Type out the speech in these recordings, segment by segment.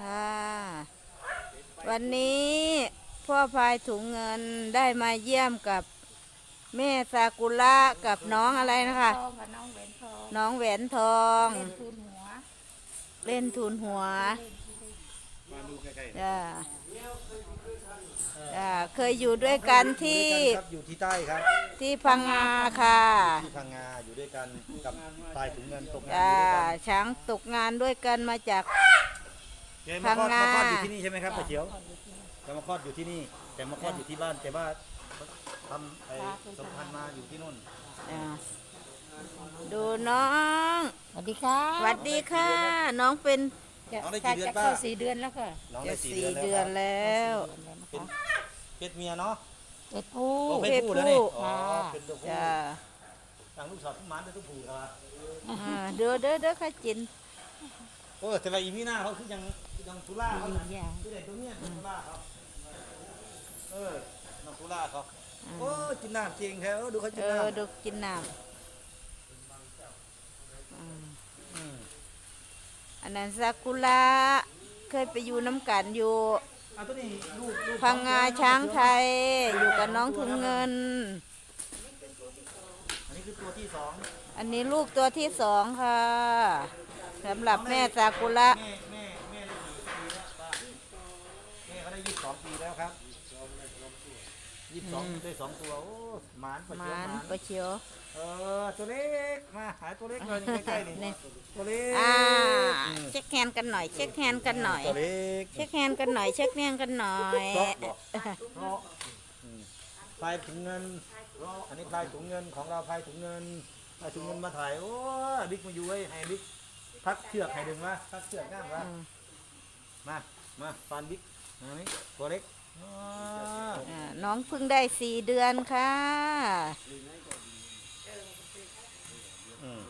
ค่ะ วันนี้พ่อพายถุงเงินได้มาเยี่ยมกับแม่ซากุระกับน้องอะไรนะคะ ทองกับน้องแหวนทองน้องแหวนทองเล่นทุนหัวเล่นทุนหัวมาดูใกล้จ้าจ้าเคยอยู่ด้วยกันที่ครับอยู่ที่ใต้ครับที่พังงาค่ะที่พังงาอยู่ด้วยกันกับปลายถุงเงินตกงานจ้าอยู่ด้วยกันช้างตกงานด้วยกันมาจาก แกมาคลอดพังงามาคลอดอยู่ที่นี่ใช่ไหมครับป้าเขียวแกมาคลอดอยู่ที่นี่ แต่มาคลอดอยู่ที่บ้าน แต่ว่าทำไอ้สมพันธ์มาอยู่ที่นู่นอ่าดูน้องสวัสดีค่ะสวัสดีค่ะ น้องเป็นจะจะเข้าสี่เดือนแล้วค่ะน้องจะได้สี่สี่เดืเดืออนนแล้วแล้วเป็นเพศเมียเนาะเป็ดผู้ โอ้เพเพศศผู้ผู้แล้วนี่อ๋อค่ะเป็นตัวผู้จ้าต่างลูกสาวทุกหมันเป็นตัวผู้ครับอ่าเด้อเด้อเด้อค่ะจินโอ้แต่ว่าอีมีหน้าเขาคือยัง ยังทุล่าเขาอีน่ะกอย่างที่ไหนตัวเนี้ยทุล่าเขาเออน้องทุล่าเขาโอ้กินน้ำจริงแท้เออดูเขากิเอนอน้ำดูกินน้ำอืมอืมอันนั้นซากุระเคยไปอยู่น้ำกันอยู่อะตัวนี้ลูกลูกพังงาช้างไทย อยู่กับน้องทุงเงิน อันนี้คือตัวที่สองอันนี้ลูกตัวที่สองค่ะสำหรับแม่ซากุระ แม่แม่แม่ได้กี่ปีแล้วป้าแม่เขาได้ ยี่สิบสองปีแล้วครับยี่สิบสองได้สองตัวโอ้หมานปะหเชียวมานหมานปลาเชียว เออตัวเล็กมาหาตัวเล็กหน่อยนี่ใกล้ๆนี่นี่ ตัวเล็กอ่าอืมเช็คแฮนด์กันหน่อย เช็คแฮนด์กันหน่อย ตัวเล็กเช็คแฮนด์กันหน่อย เช็คแฮนด์กันหน่อยเพราะบอกเพราะอืมพลายถุงเงินอันนี้พลายถุงเงินของเราพลายถุงเงินพลายถุงเงินมาถ่ายโอ้บิ๊กมาอยู่ไว้ให้บิ๊กพักเชือกให้ดึงมาพักเชือกง่ามมาอืมมามาฟานบิ๊ก อันนี้ตัวเล็กอ่าอ่าน้องเพิ่งได้สี่เดือนค่ะ อืม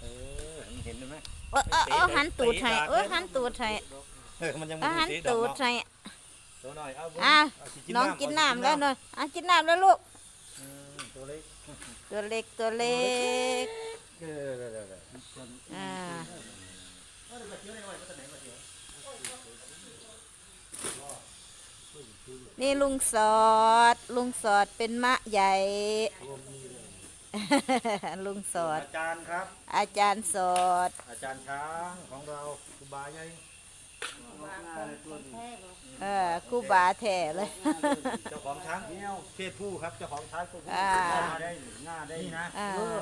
เออเห็นไหมเออเออเออหันตูดให้เออหันตูดให้เออมันยังเออหันสีตูดดำเนาะให้ตัวหน่อยเอาเบิ่งอะเาสิน้องกินน้ำแล้วเอาสิหน่อยอะกินน้ำแล้วลูก อืมตัวเล็กตัวเล็กตัวเล็ก เออเดี๋ยวเดี๋ยวเดี๋ยวอ่านี่ลุงสอด ลุงสอดเป็นมะใหญ่ ลุงสอด อาจารย์ครับ อาจารย์สอด อาจารย์ช้างของเราครูบาใหญ่ เออครู่บาแท้เลย เจ้าของช้างเพศผู้ครับเจ้าของช้างตัวผู้อ่า หน้าได้หน้าได้นี่นะอ่าเออ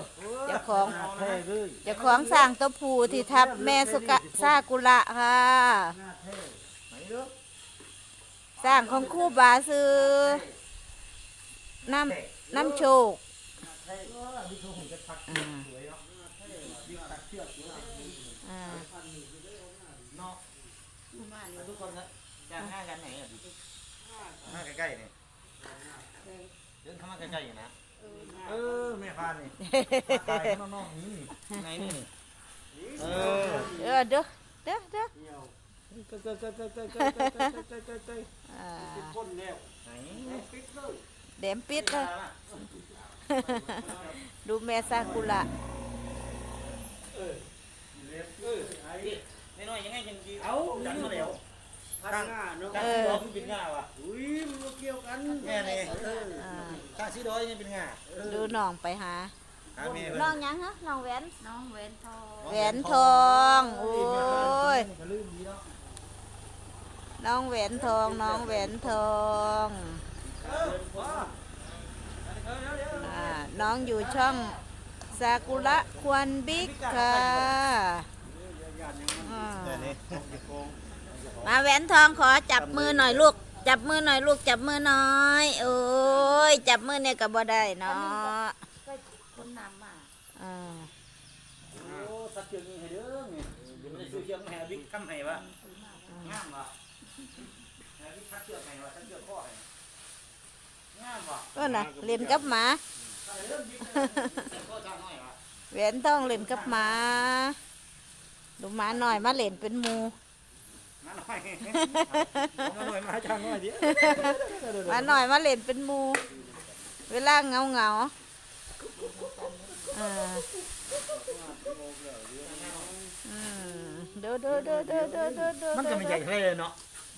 เจ้าของเท่เลยเจ้าของสร้างตัวผูที่ทับแม่สุกะซากุระค่ะไหนเด้อสร้างของครู่บาซื้อน้ำน้ำโชคบิ๊กเขาหุ่นจะพักอ่าสวยเนาะบิ๊กตักเชือกสวยอ่าเนาะ ทุกคนนะจะห้ากันไหนอะห้าใกล้ๆนี่เดินเข้ามาใกล้ๆอยู่นะ เออแม่พานนี่ตายข้างนอกนี่ไหนนี่เออเออเด้อเด้อเด้อเต้ยเต้ยเต้ยเต้ยเต้ยเต้ยเต้ยเต้ยเต้ยเต้ยอ่าไหนเดมปิดเลยดูแม่ซากุระไม่ น้อยยังไงยังดีเอาจังมาแล้วพันหน้าเนาะข้างสีดอยคือเป็นง่าวะอุ้ยมันบ่เกี่ยวกันแม่นี่อ่าข้างสีดอยยังเป็นง่าดูน้องไปหาหาแม่น้องหยังฮะน้องแหวนน้องแหวนทองแหวนทองโอ้ยจะลืมดีเนาะน้องแหวนทองน้องแหวนทองอ่าน้องอยู่ช่องซากุระควนบิ๊กค่ะอ่าแต่ นี่มาแหวนทองขอจับมือหน่อยลูก จับมือหน่อยลูกจับมือหน่อยโอ้ยจับมือเนี่ยก็บ่ได้เนาะคนนำมาอ่าโอ้สักเชือกนี่ให้เด้อนี่เดี๋ยวมันจะซื้อเชือกมาให้บิ๊กทำให้วะงามวะให้บิ๊กทักเชือกให้วะทักเชือกข้อให้งามวะก็น่ะเล่นกับหมาเริ่มบิ๊กข้อจ้างน้อยวะแหวนทองเล่นกับหมา ดูหมาหน่อยมาเล่นเป็นหมูมาหน่อยมาหน่อยมาจ้างน้อยดิหมาหน่อยมาเล่นเป็นหมู เวลาเหงาเหงาๆอ่าอืมเดูดูดูดูดูดูดูมันก็ไม่ใหญ่เท่เนาะ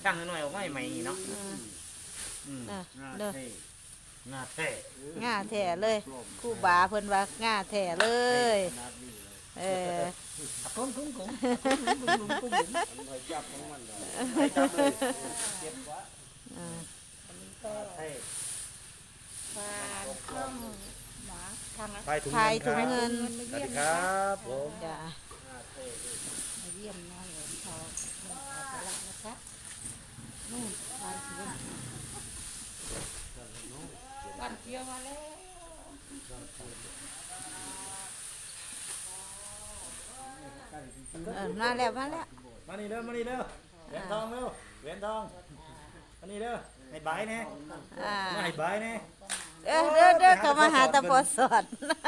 ช่างน้อยๆออกมาใหม่ๆเนาะอืมอะงาเด้อเท่งาแท้ง่าแท้เลยครู่บาเพิ่นว่าง่าแท้เลย กุ้งกุ้งกุ้งมันคอยจับของมันได้จับเลยเก็บไว้อ่าแท้ฟานช่องหมาทางนั้นไปถุงพายถุงเงินเงินมาสวัสดีครับผมจ้ะมาเยี่ยมน้องเหรียญทองน้องอาภาระนะคะนู่นบ้านเขียวบ้านเขียวมาแล้ว เออมาแล้วมาแล้วมานี่เร็วมานี่เร็วเหรียญทองเร็วเหรียญทองมานี่เร็วให้ใบายแน่อ่ามาให้ใบายแน่เด้อเด้อเด้อเขามาหาตะพอสอด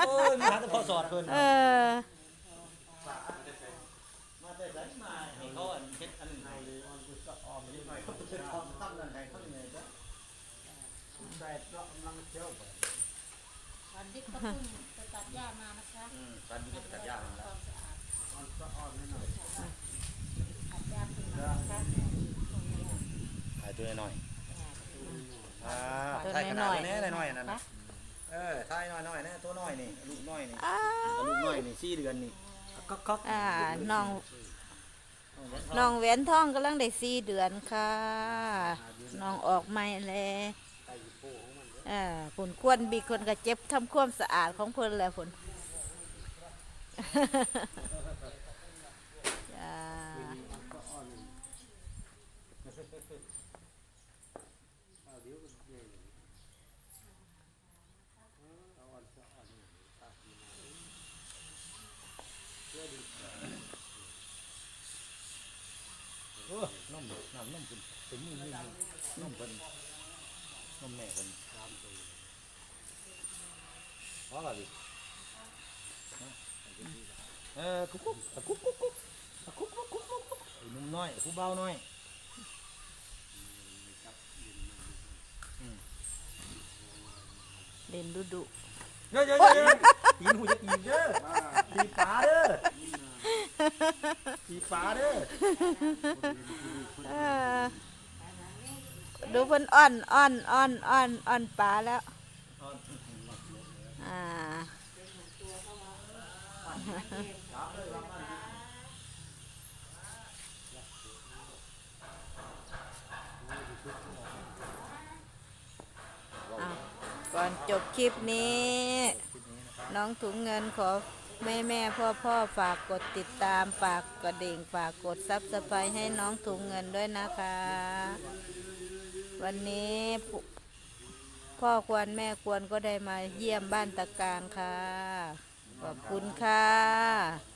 โอ้ยมาหาแต่พอสอดเพิ่นเออมาแต่ไหนมาให้เขาอันเฮ็ดอันนึงให้เลยออนกุศลออมนิดหน่อยเขาจะทำตั้งนั่นให้เขาเหนื่อยจ้ะใส่ก็กำลังเที่ยวไปวันที่เขาเพิ่งไปตัดหญ้ามานะคะอืมตอนนี้ก็ไปตัดหญ้ามาแล้ว ถ่ายตัวน้อยๆอ่าถ่ายขนาดนี้น้อยๆนั่นน่ะเออถ่ายน้อยๆนะตัวน้อยนี่ลูกน้อยนี่อ้าลูกน้อยนี่สี่เดือนนี่ก๊อกก๊อกอ่าน้องน้น้อองงแหวนทองกำลังได้สี่เดือนค่ะน้องออกใหม่แล้วอ่าผลควรบีคนก็เจ็บทำความสะอาดของเพิ่นแหล้วผล จ้าโอ้น้ำน้ำน้ำเป็นเป็นมืนี่น้ำเป็นน้ำแม่เป็นพอะดิ เออกุ๊กกุ๊กกุ๊กกุ๊กกุ๊กกุ๊กกุ๊กกุ๊กกุ๊กกุ๊กไอ้หนุ่มน้อยผู้เบาน้อยเล่นดุดุเยอะเยอะเยอะเยอะตีนหูจะตีนเด้อตีปลาเด้อตีปลาเด้อเออดูเพิ่นอ้อนอ้อนอ้อนอ้อนอ้อนปลาแล้วอ่าอ้าวก่อน จบคลิปนี้ น้องถุงเงินขอแม่แม่พ่อพ่อฝากกดติดตามฝากกระดิ่งฝากกดซับสไครต์ให้น้องถุงเงินด้วยนะคะ วันนี้พ่อควรแม่ควรก็ได้มาเยี่ยมบ้านตะกางค่ะ ขอบคุณค่ะ